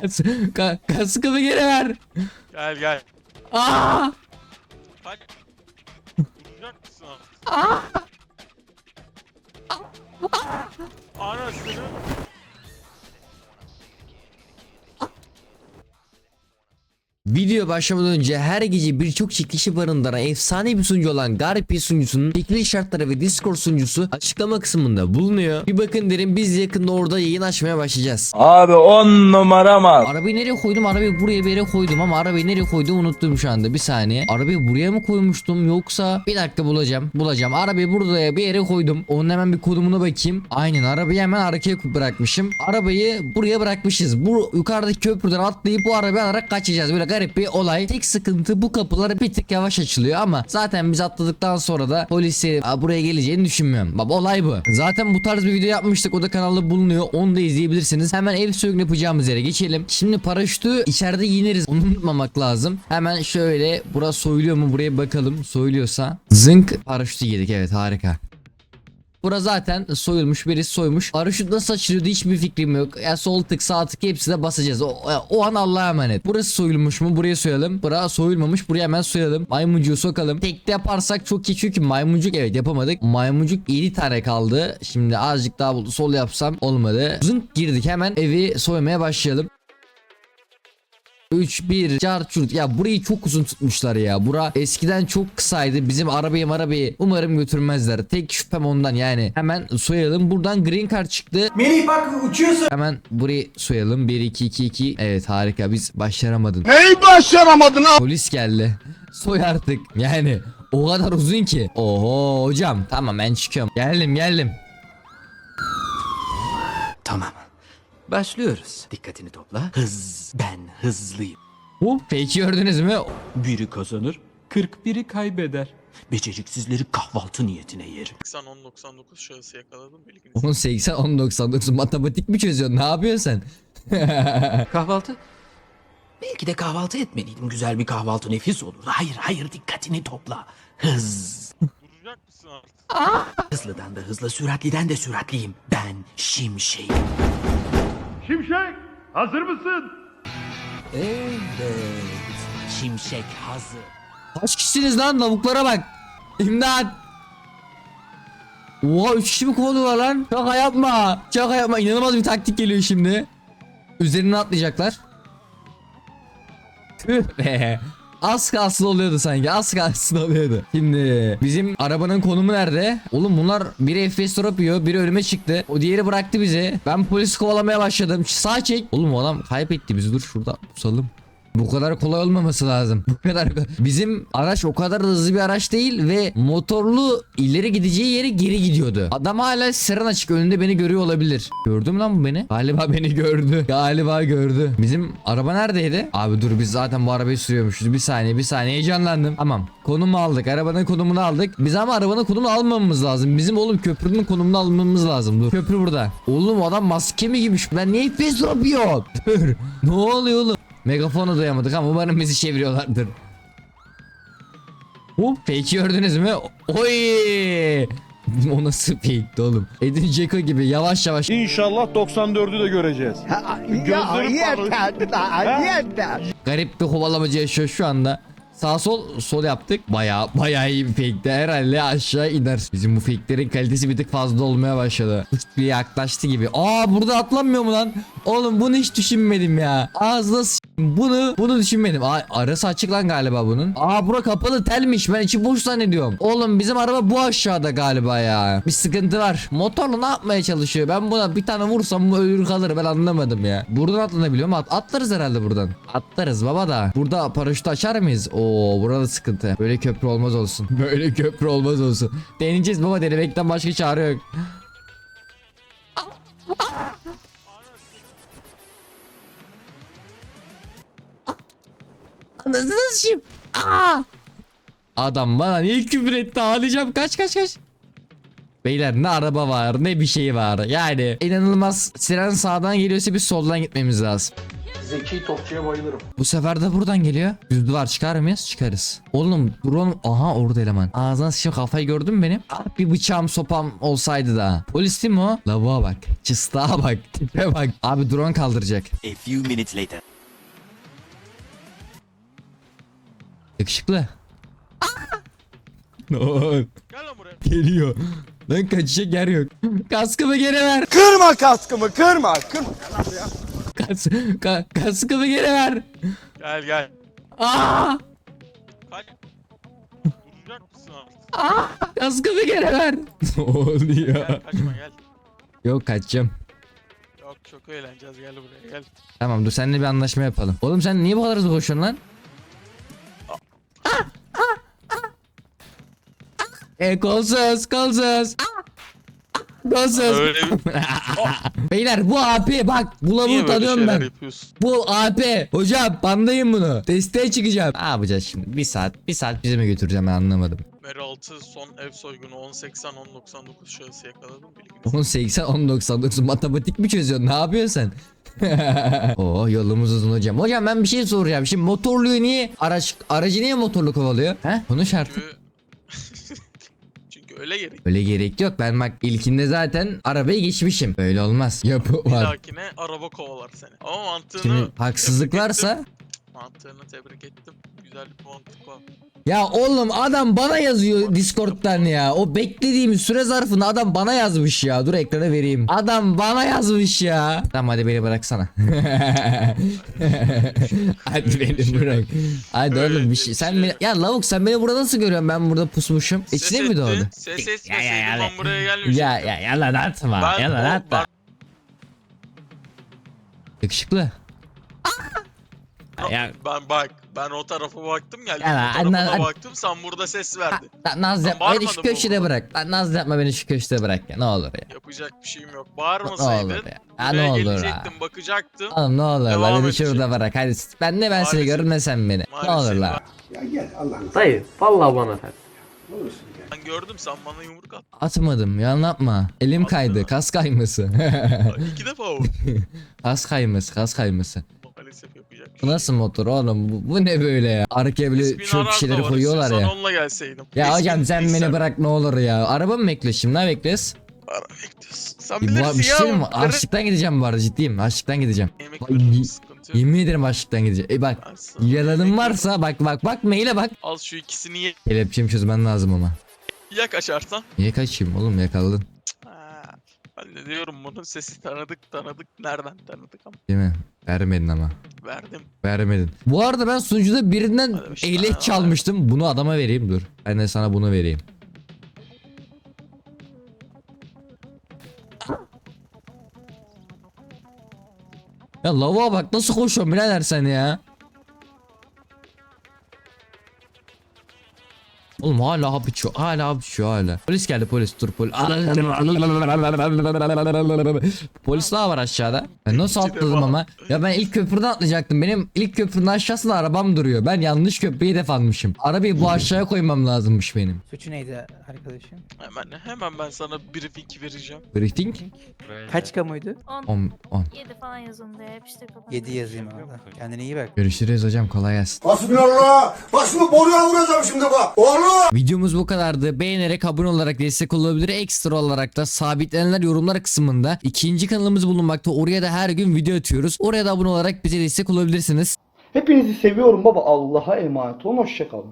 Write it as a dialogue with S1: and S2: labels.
S1: Kas, ka, kaskımı geri ver.
S2: Gel gel.
S1: Aa!
S2: Kaç. Duracak mısın artık? Anasını.
S1: Video başlamadan önce her gece birçok çekilişi barındıran efsane bir sunucu olan Garip sunucusunun çekiliş şartları ve Discord sunucusu açıklama kısmında bulunuyor. Bir bakın derim biz yakında orada yayın açmaya başlayacağız.
S3: Abi on numara mal.
S1: Arabayı nereye koydum? Arabayı buraya bir yere koydum ama arabayı nereye koydum unuttum şu anda. Bir saniye. Arabayı buraya mı koymuştum yoksa bir dakika bulacağım. Bulacağım. Arabayı buraya bir yere koydum. Onun hemen bir kodumuna bakayım. Aynen arabayı hemen arkaya bırakmışım. Arabayı buraya bırakmışız. Bu yukarıdaki köprüden atlayıp bu arabayı alarak kaçacağız. Böyle garip bir olay. Tek sıkıntı bu kapılar bir tık yavaş açılıyor ama zaten biz atladıktan sonra da polisi "Aa, buraya geleceğini düşünmüyorum. Bak olay bu. Zaten bu tarz bir video yapmıştık. O da kanalda bulunuyor. Onu da izleyebilirsiniz. Hemen ev soygun yapacağımız yere geçelim. Şimdi paraşütü içeride yineriz. Onu unutmamak lazım. Hemen şöyle burası soyuluyor mu buraya bakalım. Soyuluyorsa. Zınk paraşütü yedik. Evet harika. Bura zaten soyulmuş birisi soymuş. Paraşüt nasıl açılıyordu hiçbir fikrim yok. Ya sol tık sağ tık hepsine basacağız. O, o an Allah'a emanet. Burası soyulmuş mu? Buraya soyalım. Bura soyulmamış. Buraya hemen soyalım. Maymuncuğu sokalım. Tekte yaparsak çok iyi çünkü maymuncuk evet yapamadık. Maymuncuk 7 tane kaldı. Şimdi azıcık daha sol yapsam olmadı. Zınk girdik hemen evi soymaya başlayalım. 3 1 çarçurt ya burayı çok uzun tutmuşlar ya. Bura eskiden çok kısaydı. Bizim arabayı arabayı umarım götürmezler. Tek şüphem ondan yani. Hemen soyalım. Buradan green card çıktı.
S4: Melih bak uçuyorsun.
S1: Hemen burayı soyalım. 1 2 2 2. Evet harika. Biz başaramadın.
S3: Neyi başaramadın abi?
S1: Polis geldi. Soy artık. Yani o kadar uzun ki. Oho hocam. Tamam ben çıkıyorum. Geldim geldim.
S5: Tamam. Başlıyoruz. Dikkatini topla. Hız. Ben hızlıyım.
S1: Hop peki gördünüz mü?
S5: Biri kazanır, 41'i kaybeder. Beceriksizleri kahvaltı niyetine yerim.
S2: 80 1099 şahısı yakaladım bilginiz.
S1: 10 80 10 99 matematik mi çözüyorsun? Ne yapıyorsun sen?
S5: Kahvaltı? Belki de kahvaltı etmeliydim. Güzel bir kahvaltı nefis olur. Hayır hayır dikkatini topla. Hız.
S2: Duracak mısın artık?
S5: Hızlıdan da hızlı, süratliden de süratliyim. Ben şimşeğim.
S6: Şimşek hazır mısın?
S5: Evet. Şimşek hazır.
S1: Kaç kişisiniz lan lavuklara bak. İmdat. Oha 3 kişi mi kovalıyorlar lan? Şaka yapma. Şaka yapma. İnanılmaz bir taktik geliyor şimdi. Üzerine atlayacaklar. Tüh be. Az kalsın oluyordu sanki. Az kalsın oluyordu. Şimdi bizim arabanın konumu nerede? Oğlum bunlar biri FPS drop yiyor. Biri önüme çıktı. O diğeri bıraktı bizi. Ben polis kovalamaya başladım. Sağ çek. Oğlum o adam kaybetti bizi. Dur şurada tutalım. Bu kadar kolay olmaması lazım. Bu kadar bizim araç o kadar hızlı bir araç değil ve motorlu ileri gideceği yere geri gidiyordu. Adam hala siren açık önünde beni görüyor olabilir. Gördü mü lan bu beni? Galiba beni gördü. Galiba gördü. Bizim araba neredeydi? Abi dur biz zaten bu arabayı sürüyormuşuz. Bir saniye bir saniye heyecanlandım. Tamam. Konumu aldık. Arabanın konumunu aldık. Biz ama arabanın konumunu almamamız lazım. Bizim oğlum köprünün konumunu almamız lazım. Dur. Köprü burada. Oğlum adam maske mi giymiş? Ben niye FPS yapıyor? Dur. Ne oluyor oğlum? Megafonu duyamadık ama umarım bizi çeviriyorlardır. Hop fake gördünüz mü? Oy! o nasıl fake'ti oğlum? Edin Dzeko gibi yavaş yavaş.
S6: İnşallah 94'ü de göreceğiz. Gözlerim parlıyor.
S1: Garip bir kovalamacı yaşıyor şu anda. Sağ sol sol yaptık. Baya baya iyi bir fake'ti. Herhalde aşağı iner. Bizim bu fake'lerin kalitesi bir tık fazla olmaya başladı. Bir yaklaştı gibi. Aa burada atlanmıyor mu lan? Oğlum bunu hiç düşünmedim ya. Ağzına s- bunu bunu düşünmedim. Aa, arası açık lan galiba bunun. Aa bura kapalı telmiş. Ben içi boş zannediyorum. Oğlum bizim araba bu aşağıda galiba ya. Bir sıkıntı var. Motorlu ne yapmaya çalışıyor? Ben buna bir tane vursam bu ölür kalır. Ben anlamadım ya. Buradan atlanabiliyor mu? At atlarız herhalde buradan. Atlarız baba da. Burada paraşütü açar mıyız? Oo burada sıkıntı. Böyle köprü olmaz olsun. Böyle köprü olmaz olsun. Deneyeceğiz baba denemekten başka çare yok. Anasını sıçayım. Aa! Adam bana niye küfür etti ağlayacağım kaç kaç kaç. Beyler ne araba var ne bir şey var yani inanılmaz siren sağdan geliyorsa biz soldan gitmemiz lazım.
S5: Zeki topçuya bayılırım.
S1: Bu sefer de buradan geliyor. Düz duvar çıkar mıyız? Çıkarız. Oğlum drone aha orada eleman. Ağzına sıçayım kafayı gördün mü benim? Ah, bir bıçağım sopam olsaydı da. Polis değil mi o? Lavuğa bak. Çıstığa bak. Tipe bak. Abi drone kaldıracak.
S4: A few minutes later.
S1: Yakışıklı. Oldu?
S2: Gel lan buraya.
S1: Geliyor. Lan kaçacak yer yok. Kaskımı geri ver.
S3: Kırma kaskımı kırma kırma.
S1: Kas, ka, kaskımı geri ver.
S2: Gel gel.
S1: Aa!
S2: Kaç. Duracak mısın artık?
S1: Kaskımı geri ver. ne oluyor?
S2: Gel kaçma gel.
S1: Yok kaçacağım.
S2: Yok çok eğleneceğiz gel buraya gel.
S1: Tamam dur seninle bir anlaşma yapalım. Oğlum sen niye bu kadar hızlı koşuyorsun lan? E kolsuz kolsuz. Kolsuz.
S2: Öyle bir...
S1: Beyler bu AP bak
S2: Niye böyle
S1: tanıyorum
S2: şeyler
S1: ben.
S2: yapıyorsun?
S1: Bu AP. Hocam bandayım bunu. Desteğe çıkacağım. Ne yapacağız şimdi? Bir saat. Bir saat bize mi götüreceğim ben anlamadım.
S2: Meraltı son ev soygunu 1080 1099 şahısı yakaladım bilginiz.
S1: 1080 1099 matematik mi çözüyorsun? Ne yapıyorsun sen? Oo yolumuz uzun hocam. Hocam ben bir şey soracağım. Şimdi motorluyu niye araç aracı niye motorlu kovalıyor? He? Konuş artık.
S2: Çünkü... Öyle gerek.
S1: Öyle gerek yok. Ben bak ilkinde zaten arabayı geçmişim. Böyle olmaz. Yapı
S2: Bir
S1: var.
S2: dahakine araba kovalar seni. Ama mantığını...
S1: Şimdi haksızlık varsa.
S2: Mantığını tebrik ettim. Güzel bir mantık var.
S1: ya oğlum adam bana yazıyor Discord'dan ya. O beklediğimiz süre zarfında adam bana yazmış ya. Dur ekrana vereyim. Adam bana yazmış ya. Tamam hadi beni bıraksana. hadi beni bırak. Hadi oğlum bir şey. Sen beni ya lavuk sen beni burada nasıl görüyorsun? Ben burada pusmuşum. İçine mi doğdu?
S2: Ses
S1: Ya,
S2: etmeseydim
S1: ya, ya,
S2: ben buraya gelmeyecektim.
S1: Ya ya yalan atma.
S2: Ben,
S1: yalan atma.
S2: ben-
S1: Yakışıklı. Ya
S2: Ben bak ben o tarafa baktım geldim
S1: Ya,
S2: o tarafına
S1: anla-
S2: baktım sen burada ses verdin.
S1: ha, Naz
S2: Ben
S1: yapma beni şu
S2: bağırmadım
S1: köşede
S2: oğlum.
S1: bırak. Lan Naz yapma beni şu köşede bırak ya. Ne olur ya.
S2: Yapacak bir şeyim yok.
S1: Ne
S2: Bağırmasaydın
S1: olur ya. Ha, ne
S2: buraya
S1: olur
S2: gelecektim bakacaktım.
S1: Oğlum ne olur
S2: Devam
S1: beni
S2: edecek.
S1: şurada bırak. Hadi ben ne ben seni
S2: Maalesef.
S1: görürüm ne sen beni. Ne
S2: Maalesef
S1: olur la.
S7: Dayı vallahi bana ver.
S2: Ben gördüm sen bana yumruk attın.
S1: Atmadım yalan yapma. Elim
S2: Attın
S1: kaydı
S2: ha.
S1: kas kayması.
S2: İki defa oldu.
S1: kas kayması kas kayması. Bu nasıl motor oğlum bu, bu ne böyle ya. Arkaya böyle çöp
S2: var,
S1: koyuyorlar ya.
S2: onunla gelseydim.
S1: Ya
S2: İsmin
S1: hocam sen beni bırak ne olur ya. Araba mı bekliyorsun ne bekliyorsun?
S2: Ara bekliyorsun. Sen bilirsin
S1: bir şey
S2: ya.
S1: mi?
S2: bunları.
S1: Açlıktan gideceğim bu arada ciddiyim. Açlıktan gideceğim.
S2: Yemek yok.
S1: Yemin ederim açlıktan gideceğim. E bak
S2: yemek
S1: varsa bak bak bak maile bak.
S2: Al şu ikisini ye.
S1: Kelepçemi çözmen lazım ama.
S2: Ya kaçarsan?
S1: Niye kaçayım oğlum yakaladın.
S2: Ben de diyorum bunun sesi tanıdık tanıdık. Nereden tanıdık ama
S1: Değil mi? Vermedin ama.
S2: verdim.
S1: Vermedin. Bu arada ben sunucuda birinden
S2: Hadi
S1: ehliyet
S2: ha,
S1: çalmıştım. Bunu adama vereyim dur. Ben de sana bunu vereyim. Ya lavuğa bak nasıl koşuyorsun birader sen ya. Oğlum hala hap içiyor. Hala hap içiyor hala. Polis geldi polis dur polis. Polis daha var aşağıda. Ben nasıl atladım ama. Ya ben ilk köprüden atlayacaktım. Benim ilk köprünün aşağısında arabam duruyor. Ben yanlış köprüyü hedef almışım. Arabayı bu aşağıya koymam lazımmış benim.
S8: Suçu neydi arkadaşım?
S2: Hemen hemen ben sana briefing vereceğim.
S1: Briefing?
S8: Kaç kamuydu?
S9: 10,
S1: 10 10.
S9: 7 falan yazıldı ya. Hep işte kapat.
S8: 7 yazayım orada. Kendine iyi bak.
S1: Görüşürüz hocam kolay gelsin.
S3: Hasbinallah. Başımı boruya vuracağım şimdi bak. Oğlum.
S1: Videomuz bu kadardı. Beğenerek abone olarak destek olabilir. Ekstra olarak da sabitlenenler yorumlar kısmında ikinci kanalımız bulunmakta. Oraya da her gün video atıyoruz. Oraya da abone olarak bize destek olabilirsiniz.
S10: Hepinizi seviyorum baba. Allah'a emanet olun. Hoşçakalın.